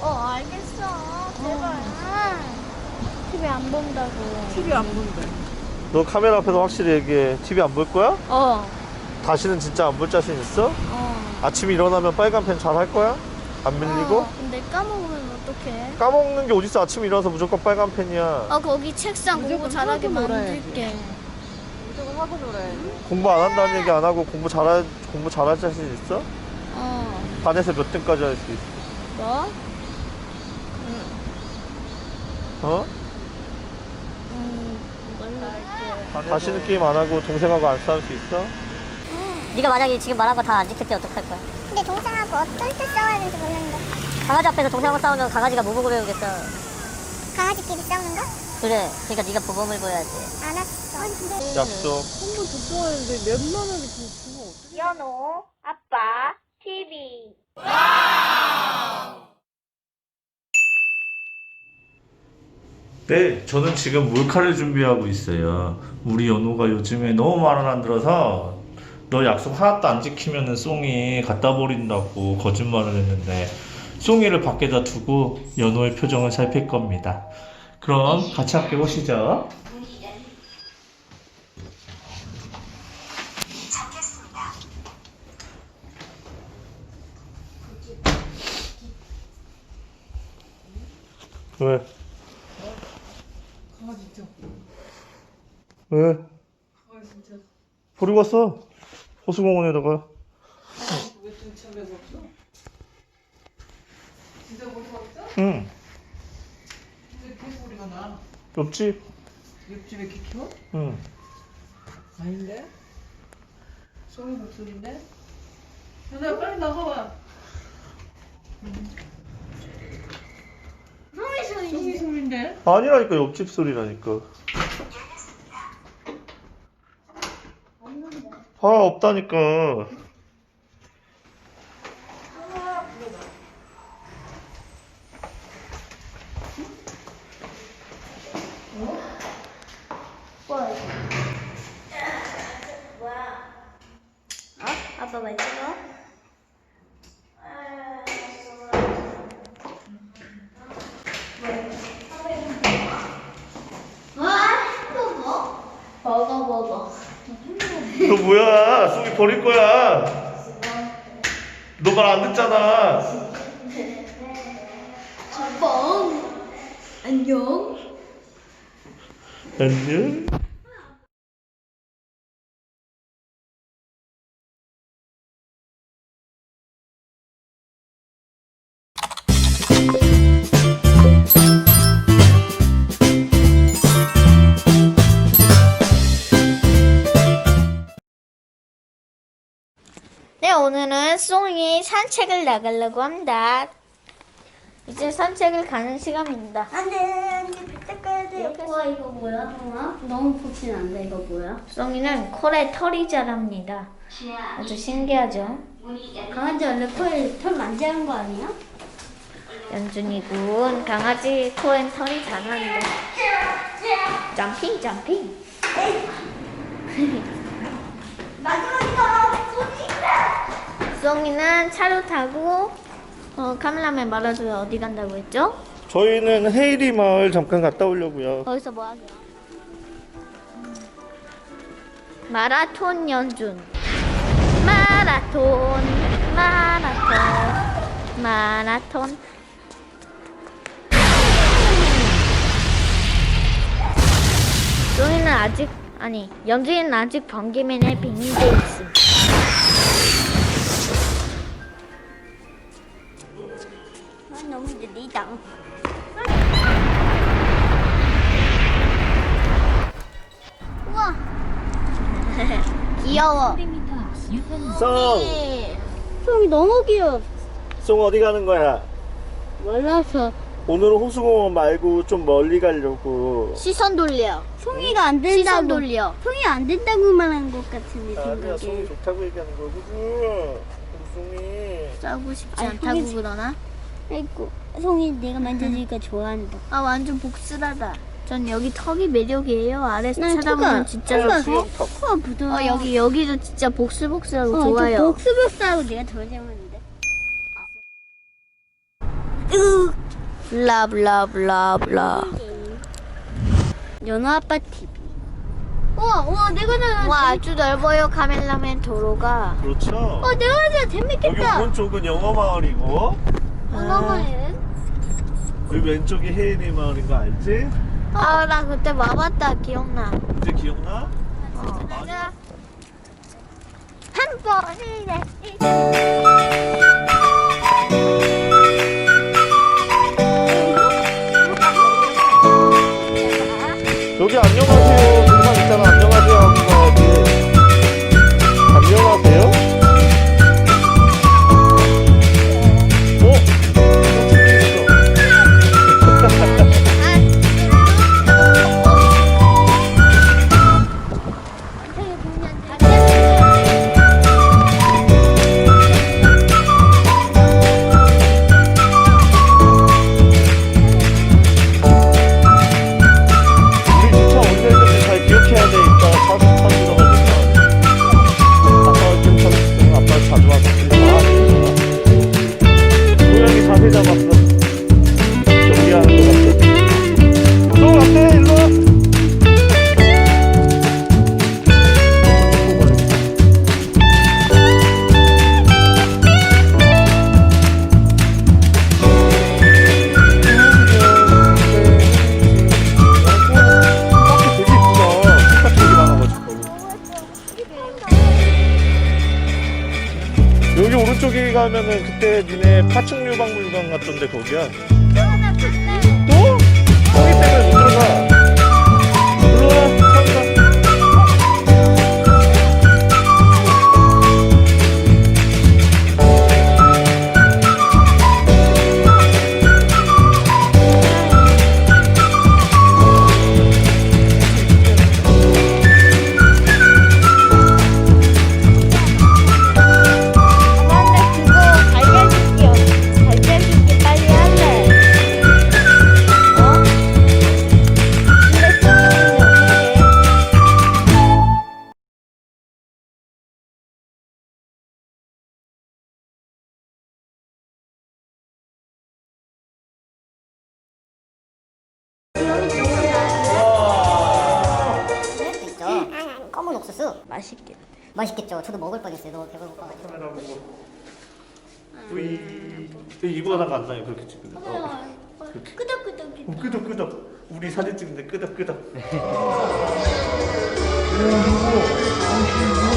어 알겠어 제발 TV 안 본다고 TV 안 본대. 너 카메라 앞에서 확실히 얘기해. TV 안 볼 거야? 어 다시는 진짜 안 볼 자신 있어? 어. 아침에 일어나면 빨간 펜 잘 할 거야? 안 밀리고? 어, 근데 까먹으면 어떡해 까먹는 게 어딨어? 아침에 일어나서 무조건 빨간 펜이야. 어 거기 책상 공부 무조건 잘하게 하고 놀아야지. 만들게 무조건 하고 놀아야 지 공부 안 한다는 얘기 안 하고 공부 잘할 공부 잘할 자신 있어? 어 반에서 몇 등까지 할 수 있어? 뭐? 어? 음 몰라 다시는 게임 안 하고 동생하고 안 싸울 수 있어? 네가 만약에 지금 말한 거 다 안 지킬 때 어떡할 거야? 근데 동생하고 어떨 때 싸워야 되는지 모르는데 강아지 앞에서 동생하고 싸우면 강아지가 무보고 배우겠어. 강아지끼리 싸우는 거? 그래. 그러니까 네가 보범을 보여야지. 알았어 아니 근데 약속. 한번 줬어야는데 몇만 원이 주면 어떡해? 연호 아빠 TV 네, 저는 지금 몰카를 준비하고 있어요. 우리 연호가 요즘에 너무 말을 안 들어서 너 약속 하나도 안 지키면은 송이 갖다 버린다고 거짓말을 했는데 송이를 밖에다 두고 연호의 표정을 살필 겁니다. 그럼 같이 함께 보시죠. 왜? 강아지 진짜. 왜? 강아지 진짜. 버리고 왔어. 호수공원에다가. 왜 도착해서 없어? 진짜 못 왔어? 응. 근데 개 소리가 나. 옆집. 옆집에 개 키워? 응. 아닌데? 소리 목소리인데? 연아 빨리 나가봐. 송이 소리인데? 아니라니까 옆집 소리라니까. 아 없다니까. 어? 아빠 왜 찍어? 버거 버거 너 뭐야? 송이 버릴 거야. 너 말 안 듣잖아. 뻥 안녕 안녕. 네 오늘은 송이 산책을 나가려고 합니다. 이제 산책을 가는 시간입니다. 안 돼 안 돼 빗대 꺼야 돼. 우와 이거 뭐야 형아? 너무 푹신한데 이거 뭐야? 송이는 콜에 털이 자랍니다. 아주 신기하죠? 강아지 원래 코에 털 만지는 거 아니야? 연준이 군 강아지 코엔 털이 자라는데 점핑 점핑. 마지막이다 송이는 차로 타고 어, 카메라맨 말아줘요 어디 간다고 했죠? 저희는 헤이리 마을 잠깐 갔다 오려고요. 거기서 뭐 하게요? 마라톤 연준 마라톤 마라톤 마라톤 송이는 아직 아니 연준이는 아직 번개맨의 빙의돼 있습 너무 느리다 우와 귀여워 송, 손이 너무 귀여워 송 어디 가는 거야? 몰라서 오늘은 호수공원 말고 좀 멀리 가려고. 시선 돌려 송이가 안 시선 된다고 돌려 송이 안 된다고 말한 것 같은데 아니야, 송이 생각에 좋다고 얘기하는 거거든. 송이. 싸우고 싶지 아니, 않다고 그러나? 아이고 송이 내가 만져주니까 좋아한다 아 완전 복슬하다. 전 여기 턱이 매력이에요. 아래서 난 쳐다보면 턱아- 진짜 턱아- 좋고. 수영턱. 코가 부드러워 어 여기 여기도 진짜 복슬복슬하고 어, 좋아요. 저 복스복스하고 내가 더 재밌는데 으 블라블라블라블라. 연어 아빠 TV. 우와, 우와, 내가 나. 와 아주 넓어요 카멜라맨 도로가. 그렇죠. 어, 내가 나 여기 재밌겠다. 오른쪽은 영어 마을이고 연어는 여기 왼쪽이 혜인이 마을인 거 알지? 아 나 그때 와봤다 기억나. 이제 기억나? 한 번에. 여기 안녕하세요 동상 있잖아 안녕하세요 하고 가야지 안녕하세요? 여기 오른쪽에 가면은 그때 니네 파충류 박물관 갔던데 거기야. 또? 거기 때문에 검은 옥수수. 맛있겠다. 맛있겠죠. 저도 먹을 뻔했어요. 너무 배고파가지고. 카메라 보고. 뿌이. 이거보다가 안 나요 그렇게 찍으면. 어. 끄덕끄덕. 어, 끄덕 끄덕. 우리 사진 찍는데 끄덕 끄덕. 오, 누구?